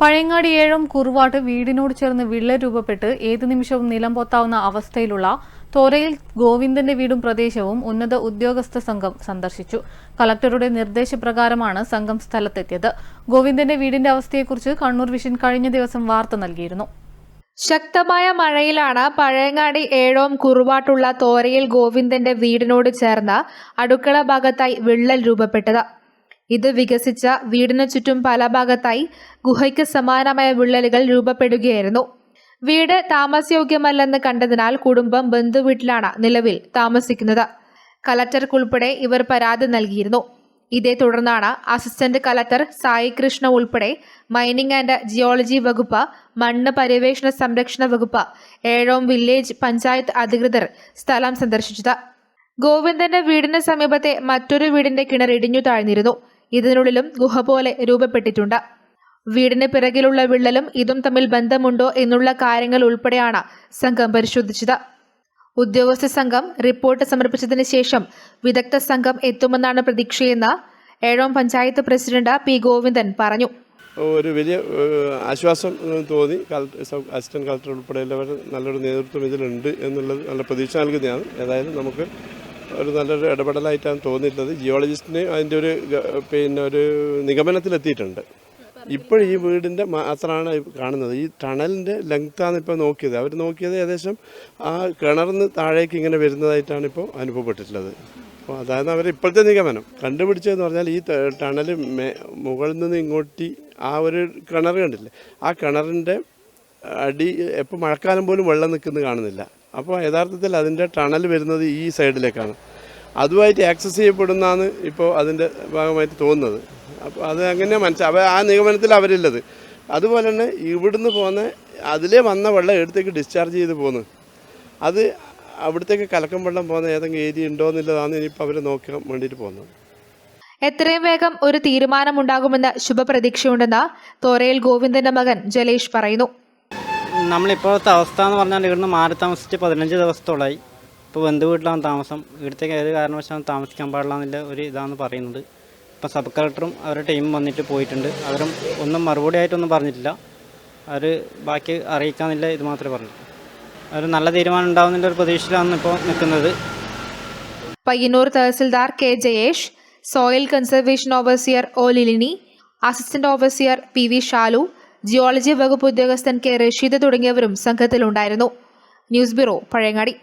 പഴയങ്ങാടി ഏഴും കുറുവാട്ട് വീടിനോട് ചേർന്ന് വിള്ളൽ രൂപപ്പെട്ട് ഏതു നിമിഷവും നിലം പൊത്താവുന്ന അവസ്ഥയിലുള്ള തോരയിൽ ഗോവിന്ദന്റെ വീടും പ്രദേശവും ഉന്നത ഉദ്യോഗസ്ഥ സംഘം സന്ദർശിച്ചു. കളക്ടറുടെ നിർദ്ദേശപ്രകാരമാണ് സംഘം സ്ഥലത്തെത്തിയത്. ഗോവിന്ദന്റെ വീടിന്റെ അവസ്ഥയെക്കുറിച്ച് കണ്ണൂർ വിഷൻ കഴിഞ്ഞ ദിവസം വാർത്ത നൽകിയിരുന്നു. ശക്തമായ മഴയിലാണ് പഴയങ്ങാടി ഏഴോം കുറുവാട്ടുള്ള തോരയിൽ ഗോവിന്ദന്റെ വീടിനോട് ചേർന്ന അടുക്കള ഭാഗത്തായി വിള്ളൽ രൂപപ്പെട്ടത്. ഇത് വികസിച്ച വീടിനു ചുറ്റും പല ഭാഗത്തായി ഗുഹയ്ക്ക് സമാനമായ വിള്ളലുകൾ രൂപപ്പെടുകയായിരുന്നു. വീട് താമസയോഗ്യമല്ലെന്ന് കണ്ടതിനാൽ കുടുംബം ബന്ധുവീട്ടിലാണ് നിലവിൽ താമസിക്കുന്നത്. കലക്ടർക്കുൾപ്പെടെ ഇവർ പരാതി നൽകിയിരുന്നു. ഇതേ തുടർന്നാണ് അസിസ്റ്റന്റ് കലക്ടർ സായി കൃഷ്ണ ഉൾപ്പെടെ മൈനിങ് ആൻഡ് ജിയോളജി വകുപ്പ് മണ്ണ് പര്യവേഷണ സംരക്ഷണ വകുപ്പ് ഏഴോം വില്ലേജ് പഞ്ചായത്ത് അധികൃതർ സ്ഥലം സന്ദർശിച്ചത്. ഗോവിന്ദന്റെ വീടിന് സമീപത്തെ മറ്റൊരു വീടിന്റെ കിണർ ഇടിഞ്ഞു താഴ്ന്നിരുന്നു. ഇതിനുള്ളിലും ഗുഹ പോലെ രൂപപ്പെട്ടിട്ടുണ്ട്. വീടിന് പിറകിലുള്ള വിള്ളലും ഇതും തമ്മിൽ ബന്ധമുണ്ടോ എന്നുള്ള കാര്യങ്ങൾ ഉൾപ്പെടെയാണ് സംഘം പരിശോധിച്ചത്. ഉദ്യോഗസ്ഥ സംഘം റിപ്പോർട്ട് സമർപ്പിച്ചതിന് ശേഷം വിദഗ്ധ സംഘം എത്തുമെന്നാണ് പ്രതീക്ഷയെന്ന് ഏഴോം പഞ്ചായത്ത് പ്രസിഡന്റ് പി ഗോവിന്ദൻ പറഞ്ഞു. ഒരു വലിയ ആശ്വാസം തോന്നി. അസിസ്റ്റന്റ് കളക്ടർ ഉൾപ്പെടെയുള്ളവർ നല്ലൊരു നേതൃത്വം ഇതിലുണ്ട് എന്നുള്ളത് നല്ല പ്രതീക്ഷ നൽകുന്നതാണ്. ഏതായാലും നമുക്ക് ഒരു നല്ലൊരു ഇടപെടലായിട്ടാണ് തോന്നിയിട്ടുള്ളത്. ജിയോളജിസ്റ്റിന് അതിന്റെ ഒരു പിന്നെ ഒരു നിഗമനത്തിലെത്തിയിട്ടുണ്ട്. ഇപ്പോൾ ഈ വീടിന്റെ മാത്രമാണ് കാണുന്നത്. ഈ ടണലിന്റെ ലെങ്ത്താണ് ഇപ്പോൾ നോക്കിയത്. അവർ നോക്കിയത് ഏകദേശം ആ കിണറിന്ന് താഴേക്ക് ഇങ്ങനെ വരുന്നതായിട്ടാണ് ഇപ്പോൾ അനുഭവപ്പെട്ടിട്ടുള്ളത്. അപ്പോൾ അതാണ് അവർ ഇപ്പോഴത്തെ നിഗമനം. കണ്ടുപിടിച്ചതെന്ന് പറഞ്ഞാൽ ഈ ടണൽ മുകളിൽ നിന്ന് ഇങ്ങോട്ട് ആ ഒരു കിണർ കണ്ടില്ലേ? ആ കിണറിന്റെ അടി എപ്പോൾ മഴക്കാലം പോലും വെള്ളം നിൽക്കുന്നത് കാണുന്നില്ല. അപ്പോൾ യഥാർത്ഥത്തിൽ അതിന്റെ ടണൽ വരുന്നത് ഈ സൈഡിലേക്കാണ്. അതുമായിട്ട് ആക്സസ് ചെയ്യപ്പെടുന്നതാണ് ഇപ്പോൾ അതിന്റെ ഭാഗമായിട്ട് തോന്നുന്നത്. അപ്പോൾ അത് അങ്ങനെ മനസ്സിലാവും ആ നിഗമനത്തിൽ അവരില്ലത്. അതുപോലെ തന്നെ ഇവിടുന്ന് പോകുന്ന അതിലേ വന്ന വെള്ളം എടുത്തേക്ക് ഡിസ്ചാർജ് ചെയ്ത് പോകുന്നു അത് അവിടത്തേക്ക് കലക്കം വെള്ളം പോകുന്ന ഏതെങ്കിലും ഏരിയ ഉണ്ടോ എന്നുള്ളതാണ് ഇനിയിപ്പോൾ അവർ നോക്കാൻ വേണ്ടിയിട്ട് പോകുന്നത്. എത്രയും വേഗം ഒരു തീരുമാനമുണ്ടാകുമെന്ന് ശുഭപ്രതീക്ഷയുണ്ടെന്ന് തോരയിൽ ഗോവിന്ദന്റെ മകൻ ജലേഷ് പറയുന്നു. നമ്മളിപ്പോഴത്തെ അവസ്ഥ എന്ന് പറഞ്ഞാൽ ഇവിടുന്ന് മാറി താമസിച്ച് പതിനഞ്ച് ദിവസത്തോളമായി ഇപ്പോൾ ബന്ധു വീട്ടിലാണ് താമസം. ഇവിടുത്തേക്ക് ഏത് കാരണവശാലും താമസിക്കാൻ പാടില്ല എന്നുള്ള ഒരു ഇതാണ് പറയുന്നത്. ഇപ്പോൾ സബ് കളക്ടറും അവരുടെ ടീമും വന്നിട്ട് പോയിട്ടുണ്ട്. അവരും ഒന്നും മറുപടി ആയിട്ടൊന്നും പറഞ്ഞിട്ടില്ല. അവർ ബാക്കി അറിയിക്കാന്നില്ല ഇത് മാത്രമേ പറഞ്ഞു അവർ നല്ല തീരുമാനം ഉണ്ടാവുന്നതിന്റെ ഒരു പ്രതീക്ഷയിലാണ് ഇപ്പോൾ നിൽക്കുന്നത്. Payyanur tahsildar K Jayesh soil conservation overseer O Lilini assistant overseer P V Shalu geology വകുപ്പ് ഉദ്യോഗസ്ഥൻ കെ റഷീദ് തുടങ്ങിയവരും സംഘത്തിലുണ്ടായിരുന്നു. News bureau Pazhayangadi.